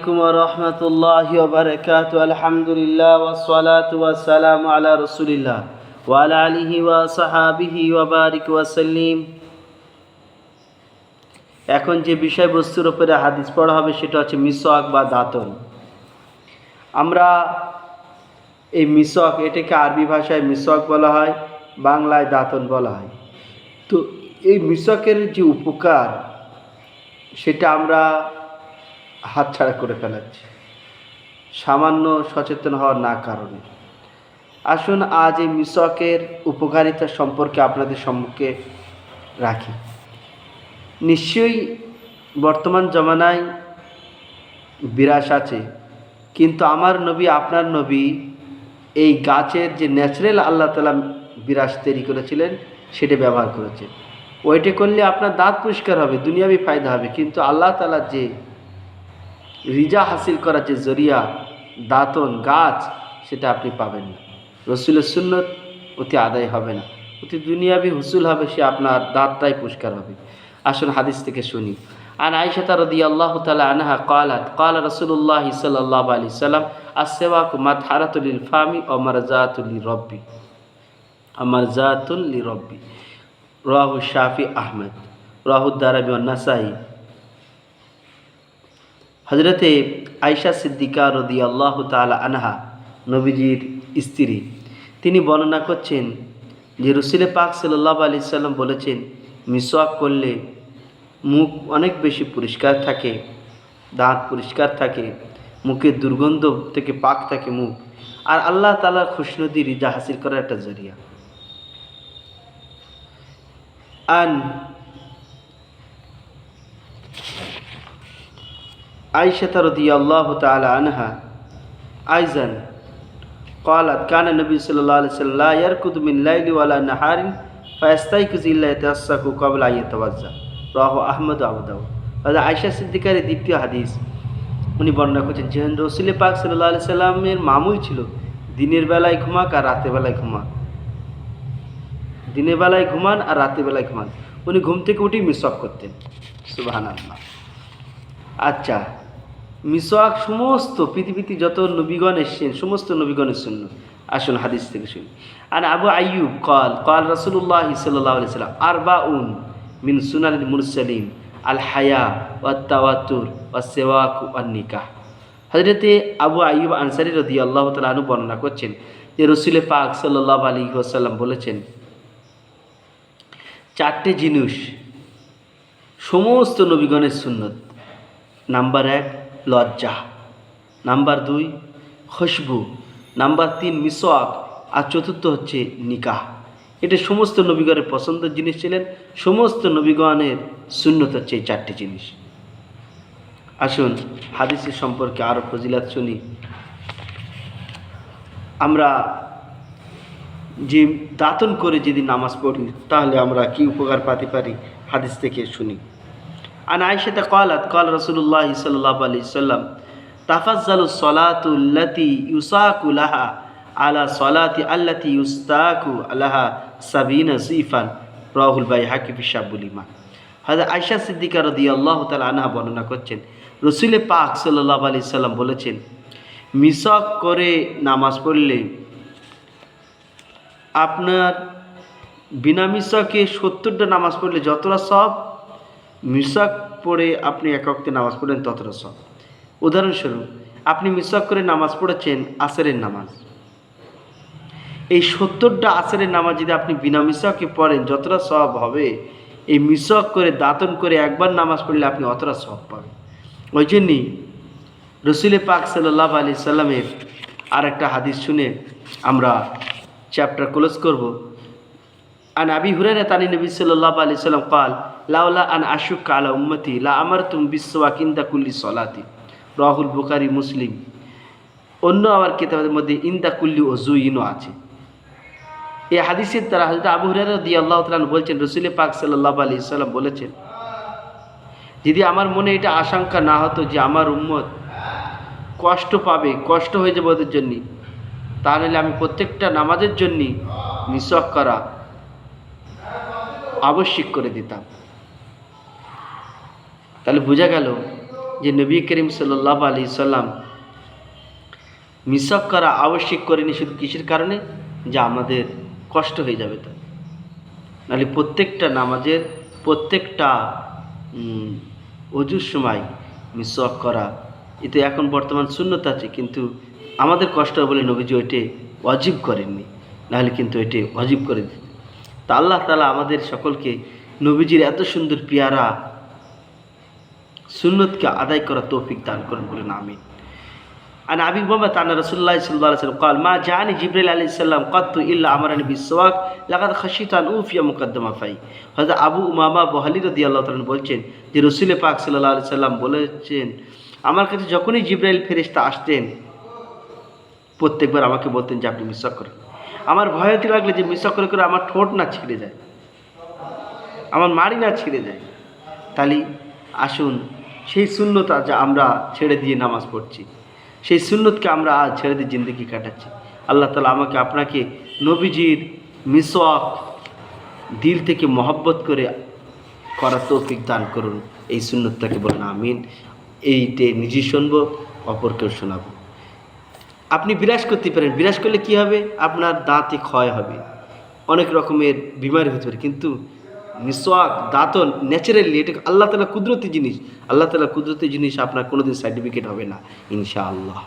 আলাইকুম রহমতুল্লাহ বারকাত। আলা রসুলিল্লাহ ওয়ালা আলিহি ওয়া এখন যে বিষয়বস্তুর উপরে হাদিস পড়া হবে সেটা হচ্ছে মিসওয়াক বা দাঁতন। আমরা এই মিসওয়াক এটাকে আরবি ভাষায় মিসওয়াক বলা হয়, বাংলায় দাঁতন বলা হয়। তো এই মিসওয়াকের যে উপকার, সেটা আমরা হাতছাড়া করে ফেলাচ্ছি। সামান্য সচেতন হওয়ার না কারণে। আসুন আজ এই মিসওয়াকের উপকারিতা সম্পর্কে আপনাদের সম্মুখে রাখি। নিশ্চয়ই বর্তমান জমানায় বিরাস আছে, কিন্তু আমার নবী, আপনার নবী এই গাছের যে ন্যাচারাল আল্লাহ তালা বিরাস তৈরি করেছিলেন, সেটা ব্যবহার করেছে ওইটা করলে আপনার দাঁত পরিষ্কার হবে, দুনিয়াবি ফায়দা হবে, কিন্তু আল্লাহ তালার যে রিজা হাসিল করার যে জরিয়া, দাঁতন, গাছ, সেটা আপনি পাবেন না। রসুলের সুন্নত অতি আদায় হবে না। অতি দুনিয়াবি হুসুল হবে, সে আপনার দাঁতটাই পরিষ্কার হবে। আসুন হাদিস থেকে শুনি। আন আইসাতা রদি আল্লাহ তালা আনহা কালাত, কাল রসুল্লাহ সাল্লাহ আলি সাল্লাম আসেওয়াকু মাতহারাতুলিল ফামি ও মারজাতুলি রব্বি মারজাতুল্লি রব্বি রাহু শাফি আহমেদ রাহুদ্দারাবি নাসাই। হজরতে আয়সা সিদ্দিকা রদি আল্লাহ তালা আনহা, নবীজির স্ত্রী, তিনি বর্ণনা করছেন যে রসুলে পাক সাল্লাহ আলি সাল্লাম বলেছেন, মিসওয়াক করলে মুখ অনেক বেশি পরিষ্কার থাকে, দাঁত পরিষ্কার থাকে, মুখের দুর্গন্ধ থেকে পাক থাকে মুখ, আর আল্লাহ তালার খুশনদি রিজা হাসিল করার একটা জরিয়া। আন عائشة رضي الله تعالى عنها أيضا قالت كان النبي صلى الله عليه وسلم لا يركض من ليل ولا نهار فيستيقظ إلا يتسق قبل أن يتوضأ রাহ আহমদ আবু দাউদ দাদা আয়সা সিদ্দিকারের দ্বিতীয় হাদিস উনি বর্ণনা করছেন যে রসুল পাক সাল্লাহ আলি সাল্লামের মামুই ছিল দিনের বেলায় ঘুমাক আর রাতের বেলায় ঘুমাক দিনের বেলায় ঘুমান আর রাতের বেলায় ঘুমান উনি ঘুম থেকে উঠেই মিসওয়াক করতেন সুবাহান আল্লাহ আচ্ছা মিসওয়াক সমস্ত পৃথিবীতে যত নবীগণ এসছেন, সমস্ত নবীগণের শূন্য আসুন হাদিস থেকে শুনি। আর আবু আইয়ুব কল কল রসুল্লাহ সাল্লাহ সাল্লাম আর বা উন মিন সুনান মুরসালিম আল হায়া ওয়া তাওয়াতুর ওয়া সেওয়াক ওয়া নিকাহ হজরতে আবু আইয়ুব আনসারি রদি আল্লাহ তালু বর্ণনা করছেন যে রসুলে পাক সাল্লাহ আলী ওসাল্লাম বলেছেন, চারটে জিনিস সমস্ত নবীগণের সুন্নত। নাম্বার এক লজ্জা। নাম্বার দুই, খুশবু। নাম্বার তিন, মিসওয়াক। আর চতুর্থ হচ্ছে নিকাহ। এটা সমস্ত নবীগণের পছন্দের জিনিস ছিলেন। সমস্ত নবীগণের শূন্যত হচ্ছে এই চারটি জিনিস। আসুন, হাদিসের সম্পর্কে আরও ফজিলাত শুনি। আমরা যে দাতন করে যদি নামাজ পড়ি, তাহলে আমরা কি উপকার পাতে পারি? হাদিস থেকে শুনি। আন আয়সাতে কলাত কল রসুল্লাহ সাল্লাহ আলি সাল্লাম তাফাজ্জালু সলাতুল্লাতি ইউসাকু লাহা আলা সলাতি আল্লাতি ইউস্তাকু আলাহা সাবিনা জিফান রাহুল ভাই হাকিফ ইসাবুল ইমান হাজর আয়সা সিদ্দিকা রদি আল্লাহ তালা আনহা বর্ণনা করছেন। রসুলে পাক সাল্লাহ আলি সাল্লাম বলেছেন, মিসক করে নামাজ পড়লে আপনার বিনা মিসকে সত্তরটা নামাজ পড়লে যতটা সব মিসক পড়ে আপনি একক্তে নামাজ পড়েন ততটা সব উদাহরণস্বরূপ, আপনি মিসক করে নামাজ পড়েছেন আসরের নামাজ। এই সত্তরটা আসরের নামাজ যদি আপনি বিনা মিসকে পড়েন, যতটা সব হবে? এই মিসক করে, দাতন করে একবার নামাজ পড়লে আপনি অতটা সব পাবেন। ওই জন্যই রসুলে পাক সাল্লাহ আলি সাল্লামের আর একটা হাদিস শুনে আমরা চ্যাপ্টার ক্লোজ করব। আন আবি হুরারা তানি নবী সাল্লাহ আলি সাল্লাম কাল লাউলা আন আশুক আলা উম্মতি লা আমার তুম বিশ্বয়া কিন্দা কুল্লি সলাতি রাহুল বুকারি মুসলিম অন্য আবার কেতাবের মধ্যে, ইন্দা কুল্লি ও জুইনও আছে। এই হাদিসের দ্বারা হজরত আবু হুরারা দিয়ে আল্লাহ তালান বলছেন, রসুল পাক সাল্লাহ আলি সাল্লাম বলেছেন, যদি আমার মনে এটা আশঙ্কা না হতো যে আমার উম্মত কষ্ট পাবে, কষ্ট হয়ে যাবে ওদের জন্যে, তাহলে আমি প্রত্যেকটা নামাজের জন্যই মিসক করা আবশ্যিক করে দিতাম। তাহলে বোঝা গেল যে নবী করিম সাল্লাহ আলি সাল্লাম মিসক করা আবশ্যিক করেনি শুধু কিসের কারণে? যে আমাদের কষ্ট হয়ে যাবে তা। নাহলে প্রত্যেকটা নামাজের প্রত্যেকটা অজুর সময় মিসওয়াক করা এতে এখন বর্তমান শূন্যতা আছে, কিন্তু আমাদের কষ্ট বলে নবীজি ওইটে অজীব করেননি। নাহলে কিন্তু এটি অজীব করে দিত তা আল্লাহ তালা আমাদের সকলকে নবীজির এত সুন্দর পিয়ারা সুন্নতকে আদায় করা তৌফিক দান করেন বলেন আমিন عن أبي أمامة عن رسول الله صلى الله عليه وسلم قال ما جاءني جبريل عليه السلام قط إلا أمرني بالسواك لقد خشيت أن أوفي مقدمة في হয়তো আবু উমামা বহালি রদি আল্লাহ তালন বলছেন যে রসুল পাক সাল্লাহ আলি সাল্লাম বলেছেন আমার কাছে যখনই জিব্রাইল ফেরিস্তা আসতেন প্রত্যেকবার আমাকে বলতেন যে আপনি মিসক করেন আমার ভয় হতে লাগলে যে মিসক করে করে আমার ঠোঁট না ছিঁড়ে যায়। আমার মাড়ি না ছিঁড়ে যায়। তাহলে আসুন, সেই শূন্যতা যা আমরা ছেড়ে দিয়ে নামাজ পড়ছি, সেই সুন্নতকে আমরা আজ ছেড়ে দিয়ে জিন্দগি কাটাচ্ছি। আল্লাহ তালা আমাকে আপনাকে নবীজির মিসওয়াক দিল থেকে মহব্বত করে করার তৌফিক দান করুন। এই সুন্নতটাকে বলেন আমিন। এইটে নিজে শুনব, অপরকেও শোনাবো। আপনি বিরাজ করতে পারেন। বিরাজ করলে কি হবে? আপনার দাঁতে ক্ষয় হবে। অনেক রকমের বিমারি হতে পারে। কিন্তু মিসওয়াক দাঁতন ন্যাচারালি এটা আল্লাহ তালা কুদরতি জিনিস। আল্লাহ তালা কুদরতি জিনিস আপনার কোনোদিন সার্টিফিকেট হবে না, ইনশাআল্লাহ।